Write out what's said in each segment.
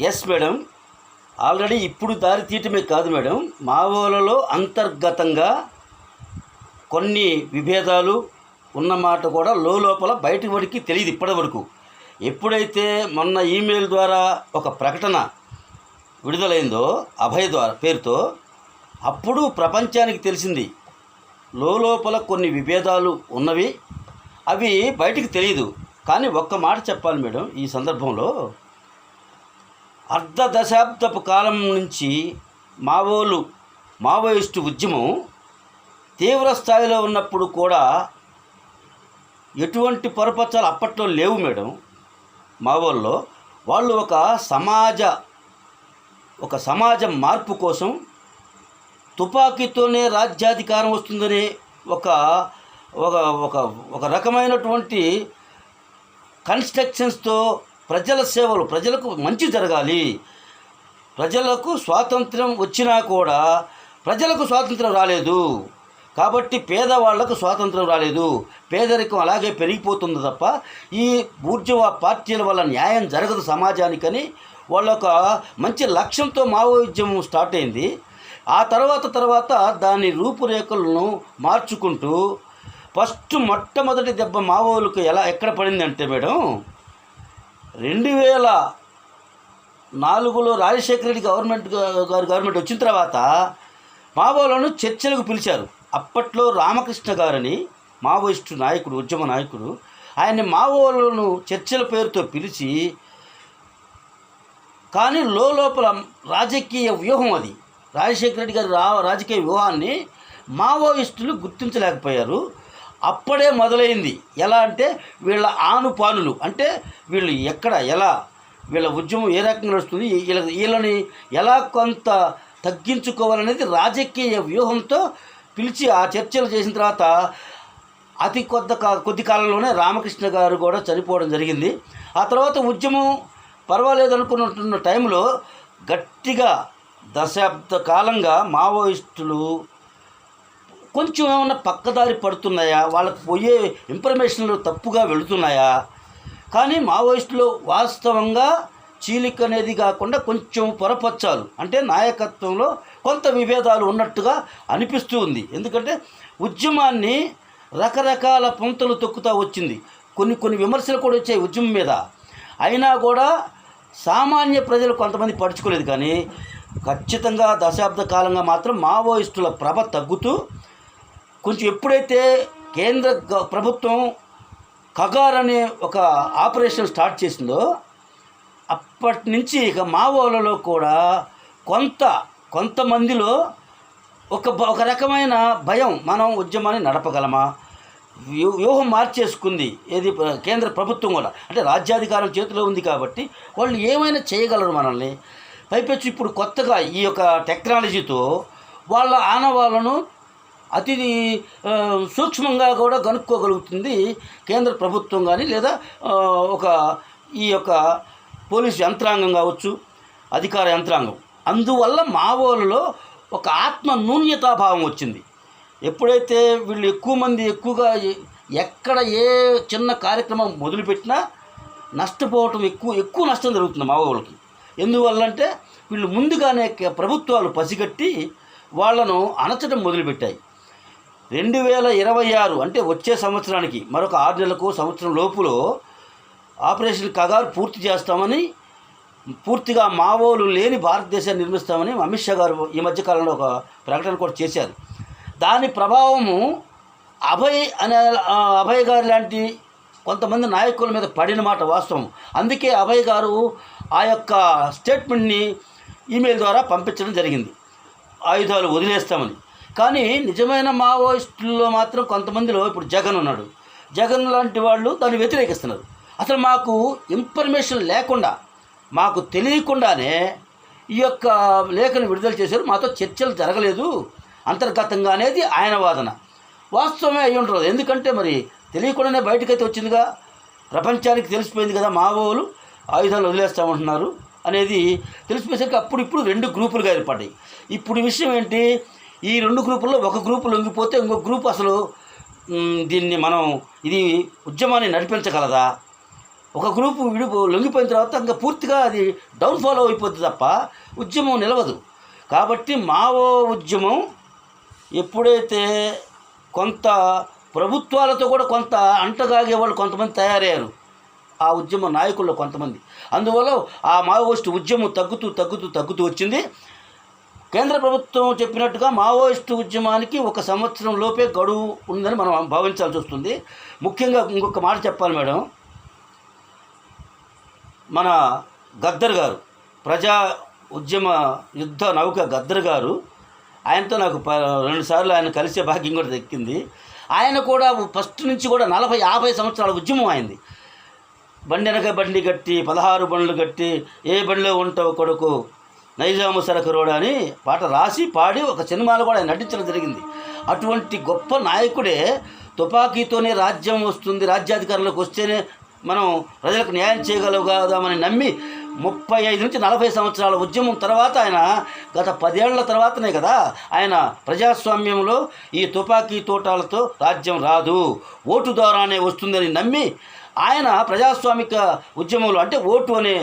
Yes madam already ఇప్పుడు దారి తీయటమే కాదు మేడం మావోలలో అంతర్గతంగా కొన్ని విభేదాలు ఉన్నమాట కూడా లోపల బయట వాడికి తెలియదు ఇప్పటి వరకు ఎప్పుడైతే మొన్న ఈమెయిల్ ద్వారా ఒక ప్రకటన విడుదలైందో అభయ ద్వారా పేరుతో అప్పుడు ప్రపంచానికి తెలిసింది. లోపల కొన్ని విభేదాలు ఉన్నవి అవి బయటికి తెలియదు కానీ ఒక్క మాట చెప్పాలి మేడం ఈ సందర్భంలో. అర్ధ దశాబ్దపు కాలం నుంచి మావోలు మావోయిస్టు ఉద్యమం తీవ్ర స్థాయిలో ఉన్నప్పుడు కూడా ఎటువంటి పొరపచ్చాలు అప్పట్లో లేవు మేడం. మావోల్లో వాళ్ళు ఒక సమాజ ఒక సమాజ మార్పు కోసం తుపాకీతోనే రాజ్యాధికారం వస్తుందనే ఒక ఒక ఒక ఒక రకమైనటువంటి కన్స్ట్రక్షన్స్తో ప్రజల సేవలు ప్రజలకు మంచి జరగాలి. ప్రజలకు స్వాతంత్రం వచ్చినా కూడా ప్రజలకు స్వాతంత్రం రాలేదు. కాబట్టి పేదవాళ్ళకు స్వాతంత్రం రాలేదు. పేదరికం అలాగే పెరిగిపోతుంది తప్ప ఈ బూర్జవా పార్టీల వల్ల న్యాయం జరగదు సమాజానికని వాళ్ళ ఒక మంచి లక్ష్యంతో మావోద్యమం స్టార్ట్ అయింది. ఆ తర్వాత తర్వాత దాని రూపురేఖలను మార్చుకుంటూ ఫస్ట్ మొట్టమొదటి దెబ్బ మావోలకు ఎలా ఎక్కడ పడిందంటే మేడం రెండు వేల నాలుగులో రాజశేఖర రెడ్డి గవర్నమెంట్ గారు గవర్నమెంట్ వచ్చిన తర్వాత మావోలను చర్చలకు పిలిచారు. అప్పట్లో రామకృష్ణ గారని మావోయిస్టు నాయకుడు ఉద్యమ నాయకుడు. ఆయన్ని మావోలను చర్చల పేరుతో పిలిచి కానీ లోపల రాజకీయ వ్యూహం అది. రాజశేఖర రెడ్డి గారి రా రాజకీయ వ్యూహాన్ని మావోయిస్టులు గుర్తించలేకపోయారు. అప్పుడే మొదలైంది. ఎలా అంటే వీళ్ళ ఆనుపానులు. అంటే వీళ్ళు ఎక్కడ ఎలా వీళ్ళ ఉద్యమం ఏ రకంగా నడుస్తుంది వీళ్ళ వీళ్ళని ఎలా కొంత తగ్గించుకోవాలనేది రాజకీయ వ్యూహంతో పిలిచి ఆ చర్చలు చేసిన తర్వాత అతి కొద్ది కా- కొద్ది కాలంలోనే రామకృష్ణ గారు కూడా చనిపోవడం జరిగింది. ఆ తర్వాత ఉద్యమం పర్వాలేదు అనుకున్నట్టున్న టైంలో గట్టిగా దశాబ్ద కాలంగా మావోయిస్టులు కొంచెం ఏమన్నా పక్కదారి పడుతున్నాయా? వాళ్ళకు పోయే ఇన్ఫర్మేషన్లు తప్పుగా వెళుతున్నాయా? కానీ మావోయిస్టులు వాస్తవంగా చీలిక అనేది కాకుండా కొంచెం పొరపచ్చాలు. అంటే నాయకత్వంలో కొంత విభేదాలు ఉన్నట్టుగా అనిపిస్తూ ఉంది. ఎందుకంటే ఉద్యమాన్ని రకరకాల పొంతలు తొక్కుతూ వచ్చింది. కొన్ని కొన్ని విమర్శలు కూడా వచ్చాయి ఉద్యమం మీద. అయినా కూడా సామాన్య ప్రజలు కొంతమంది పడుచుకోలేదు కానీ ఖచ్చితంగా దశాబ్ద కాలంగా మాత్రం మావోయిస్టుల ప్రభ తగ్గుతూ కొంచెం ఎప్పుడైతే కేంద్ర గ- ప్రభుత్వం కగార్ అనే ఒక ఆపరేషన్ స్టార్ట్ చేసిందో అప్పటి నుంచి ఇక మావోలలో కూడా కొంత కొంతమందిలో ఒక ఒక రకమైన భయం మనం ఉద్యమాన్ని నడపగలమా? వ్యూ- వ్యూహం మార్చేసుకుంది. ఏది కేంద్ర ప్రభుత్వం కూడా. అంటే రాజ్యాధికారం చేతిలో ఉంది కాబట్టి వాళ్ళు ఏమైనా చేయగలరు మనల్ని? పైపెచ్చు ఇప్పుడు కొత్తగా ఈ యొక్క టెక్నాలజీతో వాళ్ళ ఆనవాళ్ళను అతి సూక్ష్మంగా కూడా కనుక్కోగలుగుతుంది కేంద్ర ప్రభుత్వం కానీ లేదా ఒక ఈ యొక్క పోలీసు యంత్రాంగం కావచ్చు అధికార యంత్రాంగం. అందువల్ల మావోలలో ఒక ఆత్మ నూన్యతాభావం వచ్చింది. ఎప్పుడైతే వీళ్ళు ఎక్కువ మంది ఎక్కువగా ఎక్కడ ఏ చిన్న కార్యక్రమం మొదలుపెట్టినా నష్టపోవటం ఎక్కువ ఎక్కువ నష్టం జరుగుతుంది మావోళ్ళకి ఎందువల్లంటే వీళ్ళు ముందుగానే ప్రభుత్వాలు పసిగట్టి వాళ్ళను అణచడం మొదలుపెట్టాయి. రెండు వేల ఇరవై ఆరు అంటే వచ్చే సంవత్సరానికి మరొక ఆరు నెలలకు సంవత్సరం లోపులో ఆపరేషన్ కగారు పూర్తి చేస్తామని పూర్తిగా మావోలు లేని భారతదేశాన్ని నిర్మిస్తామని అమిత్ షా గారు ఈ మధ్యకాలంలో ఒక ప్రకటన కూడా చేశారు. దాని ప్రభావము అభయ్ అనే అభయ్ గారు లాంటి కొంతమంది నాయకుల మీద పడిన మాట వాస్తవం. అందుకే అభయ్ గారు ఆ యొక్క స్టేట్మెంట్ని ఈమెయిల్ ద్వారా పంపించడం జరిగింది. ఆయుధాలు వదిలేస్తామని. కానీ నిజమైన మావోయిస్టుల్లో మాత్రం కొంతమందిలో ఇప్పుడు జగన్ ఉన్నాడు. జగన్ లాంటి వాళ్ళు దాన్ని వ్యతిరేకిస్తున్నారు. అసలు మాకు ఇన్ఫర్మేషన్ లేకుండా మాకు తెలియకుండానే ఈ యొక్క లేఖను విడుదల చేశారు. మాతో చర్చలు జరగలేదు. అంతర్గతంగా అనేది ఆయన వాదన. వాస్తవమే అయి ఉంటుంది ఎందుకంటే మరి తెలియకుండానే బయటకైతే వచ్చిందిగా. ప్రపంచానికి తెలిసిపోయింది కదా మావోలు. ఆయుధాలు వదిలేస్తామంటున్నారు అనేది తెలిసిపోయేసరికి అప్పుడు ఇప్పుడు రెండు గ్రూపులుగా ఏర్పడ్డాయి. ఇప్పుడు విషయం ఏంటి? ఈ రెండు గ్రూపుల్లో ఒక గ్రూపు లొంగిపోతే ఇంకో గ్రూప్ అసలు దీన్ని మనం ఇది ఉద్యమాన్ని నడిపించగలదా? ఒక గ్రూపు విడుపు లొంగిపోయిన తర్వాత ఇంకా పూర్తిగా అది డౌన్ఫాల్ అయిపోద్ది తప్ప ఉద్యమం నిలవదు. కాబట్టి మావో ఉద్యమం ఎప్పుడైతే కొంత ప్రభుత్వాలతో కూడా కొంత అంటగాగే వాళ్ళు కొంతమంది తయారయ్యారు. ఆ ఉద్యమ నాయకుల్లో కొంతమంది. అందువల్ల ఆ మావోయిస్టు ఉద్యమం తగ్గుతూ తగ్గుతూ తగ్గుతూ వచ్చింది. కేంద్ర ప్రభుత్వం చెప్పినట్టుగా మావోయిస్టు ఉద్యమానికి ఒక సంవత్సరం లోపే గడువు ఉందని మనం భావించాల్సి వస్తుంది. ముఖ్యంగా ఇంకొక మాట చెప్పాలి మేడం. మన గద్దర్ గారు ప్రజా ఉద్యమ యుద్ధ నౌక గద్దర్ గారు ఆయనతో నాకు ప రెండుసార్లు ఆయన కలిసే భాగ్యం కూడా దక్కింది. ఆయన కూడా ఫస్ట్ నుంచి కూడా నలభై యాభై సంవత్సరాల ఉద్యమం అయింది బండి వెనక బండి కట్టి పదహారు బండ్లు కట్టి ఏ బండిలో ఉంటావు కొడుకు? నైజాము సరకు రోడ్ అని పాట రాసి పాడి ఒక సినిమాలో కూడా ఆయన నటించడం జరిగింది. అటువంటి గొప్ప నాయకుడే తుపాకీతోనే రాజ్యం వస్తుంది రాజ్యాధికారంలోకి వస్తేనే మనం ప్రజలకు న్యాయం చేయగలుగుదామని నమ్మి ముప్పై ఐదు నుంచి నలభై సంవత్సరాల ఉద్యమం తర్వాత ఆయన గత పదేళ్ళ తర్వాతనే కదా ఆయన ప్రజాస్వామ్యంలో ఈ తుపాకీ తోటాలతో రాజ్యం రాదు ఓటు ద్వారానే వస్తుందని నమ్మి ఆయన ప్రజాస్వామిక ఉద్యమంలో అంటే ఓటు అనే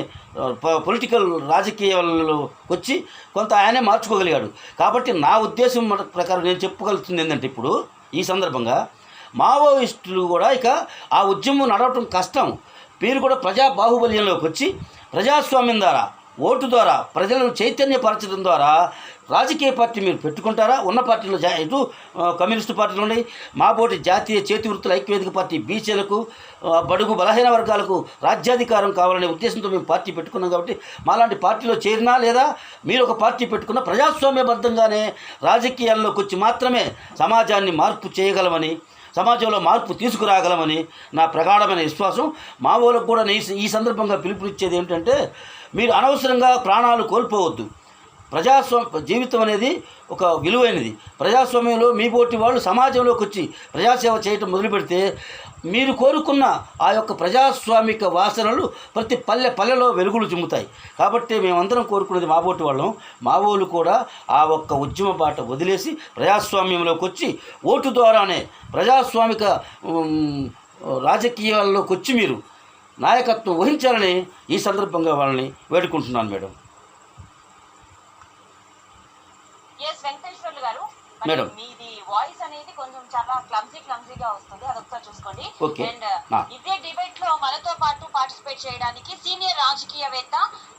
ప- పొలిటికల్ రాజకీయాలలో వచ్చి కొంత ఆయనే మార్చుకోగలిగాడు. కాబట్టి నా ఉద్దేశం ప్రకారం నేను చెప్పగలుగుతుంది ఏంటంటే ఇప్పుడు ఈ సందర్భంగా మావోయిస్టులు కూడా ఇక ఆ ఉద్యమం నడవటం కష్టం. మీరు కూడా ప్రజా బాహుబల్యంలోకి వచ్చి ప్రజాస్వామ్యం ద్వారా ఓటు ద్వారా ప్రజలను చైతన్యపరచడం ద్వారా రాజకీయ పార్టీ మీరు పెట్టుకుంటారా? ఉన్న పార్టీలో జా ఇటు కమ్యూనిస్టు పార్టీలు ఉన్నాయి మా జాతీయ చేతి వృత్తుల ఐక్యవేదిక పార్టీ బీసీలకు బడుగు బలహీన వర్గాలకు రాజ్యాధికారం కావాలనే ఉద్దేశంతో మేము పార్టీ పెట్టుకున్నాం కాబట్టి మాలాంటి పార్టీలో చేరినా లేదా మీరు ఒక పార్టీ పెట్టుకున్న ప్రజాస్వామ్యబద్ధంగానే రాజకీయాల్లోకి వచ్చి మాత్రమే సమాజాన్ని మార్పు చేయగలమని సమాజంలో మార్పు తీసుకురాగలమని నా ప్రగాఢమైన విశ్వాసం. మా వాళ్ళకు కూడా ఈ ఈ సందర్భంగా పిలుపునిచ్చేది ఏమిటంటే మీరు అనవసరంగా ప్రాణాలు కోల్పోవద్దు. ప్రజాస్వామ్య జీవితం అనేది ఒక విలువైనది. ప్రజాస్వామ్యంలో మీ పోటీ వాళ్ళు సమాజంలోకి వచ్చి ప్రజాసేవ చేయటం మొదలు పెడితే మీరు కోరుకున్న ఆ యొక్క ప్రజాస్వామిక వాసనలు ప్రతి పల్లె పల్లెలో వెలుగులు చిమ్ముతాయి. కాబట్టి మేమందరం కోరుకునేది మా పోటీ వాళ్ళం. మా వాళ్ళు కూడా ఆ ఒక్క ఉద్యమ బాట వదిలేసి ప్రజాస్వామ్యంలోకి వచ్చి ఓటు ద్వారానే ప్రజాస్వామిక రాజకీయాల్లోకి వచ్చి మీరు నాయకత్వం వహించాలని ఈ సందర్భంగా వాళ్ళని వేడుకుంటున్నాను మేడం ఎస్ వెంకటేశ్వర్లు గారు మరి మేడం. మీది వాయిస్ అనేది కొంచెం చాలా క్లమ్జీ క్లమ్జీగా వస్తుంది అదొకసారి చూసుకోండి Okay. అండ్ ఆ. ఇదే డిబేట్లో మనతో పాటు పార్టిసిపేట్ చేయడానికి సీనియర్ రాజకీయవేత్త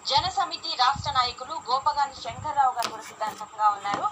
జన సమితి రాష్ట్ర నాయకులు గోపగాని శంకర్రావు గారు కూడా సిద్ధాంతంగా ఉన్నారు